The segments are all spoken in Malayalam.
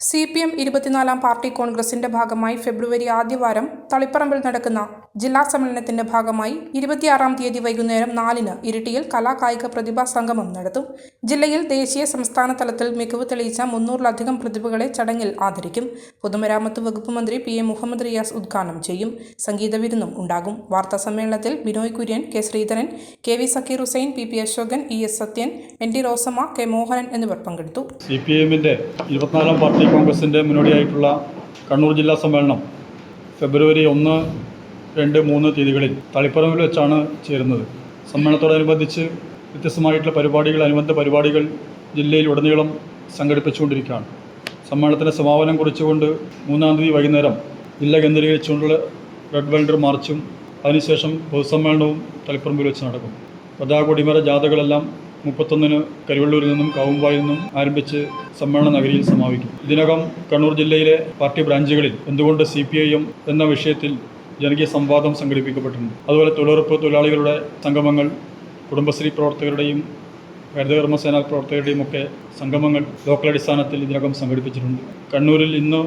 സി പി എം ഇരുപത്തിനാലാം പാർട്ടി കോൺഗ്രസിന്റെ ഭാഗമായി ഫെബ്രുവരി ആദ്യവാരം തളിപ്പറമ്പിൽ നടക്കുന്ന ജില്ലാ സമ്മേളനത്തിന്റെ ഭാഗമായി ഇരുപത്തിയാറാം തീയതി വൈകുന്നേരം നാലിന് ഇരിട്ടിയിൽ കലാകായിക പ്രതിഭാ സംഗമം നടത്തും. ജില്ലയിൽ ദേശീയ സംസ്ഥാന തലത്തിൽ മികവ് തെളിയിച്ച മുന്നൂറിലധികം പ്രതിഭകളെ ചടങ്ങിൽ ആദരിക്കും. പൊതുമരാമത്ത് വകുപ്പ് മന്ത്രി പി എ മുഹമ്മദ് റിയാസ് ഉദ്ഘാടനം ചെയ്യും. സംഗീത വിരുന്നും ഉണ്ടാകും. വാർത്താ സമ്മേളനത്തിൽ Binoy Kurian K Sreedharan K V Zakir Hussain P P Ashokan E S Sathyan N T Rosamma K Mohanan എന്നിവർ പങ്കെടുത്തു. പാർട്ടി കോൺഗ്രസിന്റെ മുന്നോടിയായിട്ടുള്ള കണ്ണൂർ ജില്ലാ സമ്മേളനം ഫെബ്രുവരി ഒന്ന് രണ്ട് മൂന്ന് തീയതികളിൽ തളിപ്പറമ്പിൽ വെച്ചാണ് ചേരുന്നത്. സമ്മേളനത്തോടനുബന്ധിച്ച് വ്യത്യസ്തമായിട്ടുള്ള പരിപാടികൾ അനുബന്ധ പരിപാടികൾ ജില്ലയിൽ ഉടനീളം സംഘടിപ്പിച്ചുകൊണ്ടിരിക്കുകയാണ്. സമ്മേളനത്തിന്റെ സമാപനം കുറിച്ചുകൊണ്ട് മൂന്നാം തീയതി വൈകുന്നേരം ജില്ല കേന്ദ്രീകരിച്ചുകൊണ്ടുള്ള റെഡ് വെൽഡർ മാർച്ചും അതിനുശേഷം പൊതുസമ്മേളനവും തളിപ്പറമ്പിൽ വെച്ച് നടക്കും. പതാക കൊടിമര ജാഥകളെല്ലാം മുപ്പത്തൊന്നിന് കരുവള്ളൂരിൽ നിന്നും കാവുമ്പായിൽ നിന്നും ആരംഭിച്ച് സമ്മേളന നഗരിയിൽ സമാപിക്കും. ഇതിനകം കണ്ണൂർ ജില്ലയിലെ പാർട്ടി ബ്രാഞ്ചുകളിൽ എന്തുകൊണ്ട് സി എന്ന വിഷയത്തിൽ ജനകീയ സംവാദം സംഘടിപ്പിക്കപ്പെട്ടിട്ടുണ്ട്. അതുപോലെ തൊഴിലുറപ്പ് തൊഴിലാളികളുടെ സംഗമങ്ങൾ കുടുംബശ്രീ പ്രവർത്തകരുടെയും ഹരിതകർമ്മസേന പ്രവർത്തകരുടെയും ഒക്കെ സംഗമങ്ങൾ ലോക്കൽ അടിസ്ഥാനത്തിൽ ഇതിനകം സംഘടിപ്പിച്ചിട്ടുണ്ട്. കണ്ണൂരിൽ ഇന്ന്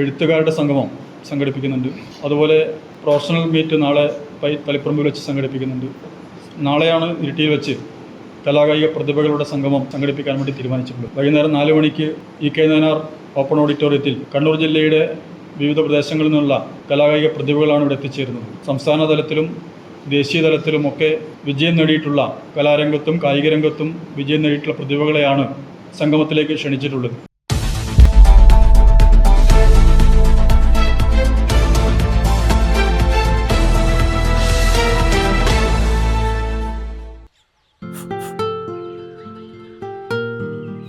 എഴുത്തുകാരുടെ സംഗമം സംഘടിപ്പിക്കുന്നുണ്ട്. അതുപോലെ പ്രൊഫഷണൽ മീറ്റ് നാളെ തളിപ്പറമ്പിൽ വെച്ച് സംഘടിപ്പിക്കുന്നുണ്ട്. നാളെയാണ് ഇരിട്ടിയിൽ വെച്ച് കലാകായിക പ്രതിഭകളുടെ സംഗമം സംഘടിപ്പിക്കാൻ വേണ്ടി തീരുമാനിച്ചിട്ടുണ്ട്. വൈകുന്നേരം നാല് മണിക്ക് ഇ കെ നയനാർ ഓപ്പൺ ഓഡിറ്റോറിയത്തിൽ കണ്ണൂർ ജില്ലയുടെ വിവിധ പ്രദേശങ്ങളിൽ നിന്നുള്ള കലാകായിക പ്രതിഭകളാണ് ഇവിടെ എത്തിച്ചേരുന്നത്. സംസ്ഥാന തലത്തിലും ദേശീയ തലത്തിലുമൊക്കെ വിജയം നേടിയിട്ടുള്ള കലാരംഗത്തും കായിക രംഗത്തും വിജയം നേടിയിട്ടുള്ള പ്രതിഭകളെയാണ് സംഗമത്തിലേക്ക് ക്ഷണിച്ചിട്ടുള്ളത്.